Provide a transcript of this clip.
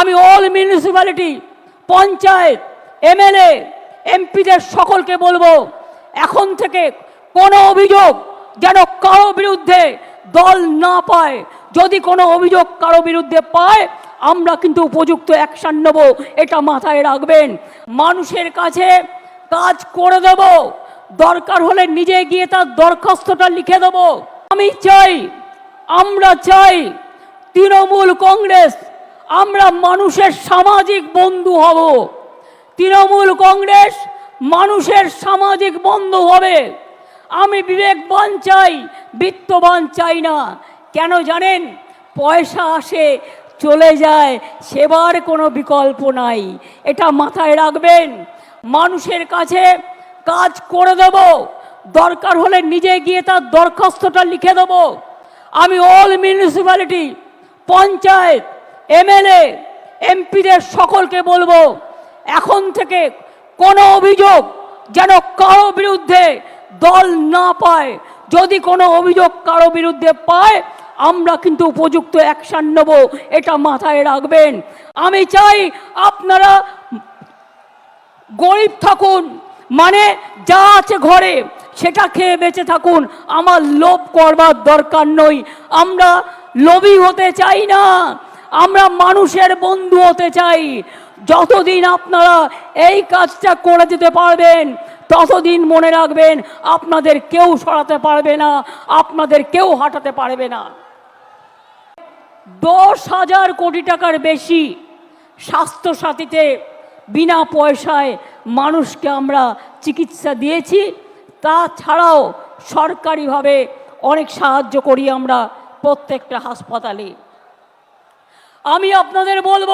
আমি all municipality panchayat MLA এমপিদের সকলকে বলব, এখন থেকে কোনো অভিযোগ যেন কারও বিরুদ্ধে দল না পায়। যদি কোনো অভিযোগ কারও বিরুদ্ধে পায়, আমরা কিন্তু উপযুক্ত অ্যাকশন নেব, এটা মাথায় রাখবেন। মানুষের কাছে কাজ করে দেব, দরকার হলে নিজে গিয়ে তার দরখাস্তটা লিখে দেব। আমি চাই, আমরা চাই, তৃণমূল কংগ্রেস আমরা মানুষের সামাজিক বন্ধু হব। তৃণমূল কংগ্রেস মানুষের সামাজিক বন্ধু হবে। আমি বিবেকবান চাই, বিত্তবান চাই না। কেন জানেন? পয়সা আসে, চলে যায়, সেবার কোনো বিকল্প নাই। এটা মাথায় রাখবেন। মানুষের কাছে কাজ করে দেব। দরকার হলে নিজে গিয়ে তার দরখাস্তটা লিখে দেব। আমি অল মিউনিসিপ্যালিটি পঞ্চায়েত এমএলএ, এমপিদের সকলকে বলব, এখন থেকে কোনো অভিযোগ যেন কারও বিরুদ্ধে দল না পায়। যদি কোনো অভিযোগ কারও বিরুদ্ধে পায়, আমরা কিন্তু উপযুক্ত অ্যাকশন নেব, এটা মাথায় রাখবেন। আমি চাই আপনারা গরিব থাকুন মানে যা আছে ঘরে সেটা খেয়ে বেঁচে থাকুন। আমার লোভ করবার দরকার নই আমরা লোভী হতে চাই না। আমরা মানুষের বন্ধু হতে চাই। যতদিন আপনারা এই কাজটা করে দিতে পারবেন, ততদিন মনে রাখবেন আপনাদের কেউ সরাতে পারবে না, আপনাদের কেউ হাঁটাতে পারবে না। দশ হাজার কোটি টাকার বেশি স্বাস্থ্যসাথীতে বিনা পয়সায় মানুষকে আমরা চিকিৎসা দিয়েছি। তাছাড়াও সরকারিভাবে অনেক সাহায্য করি আমরা প্রত্যেকটা হাসপাতালে। আমি আপনাদের বলব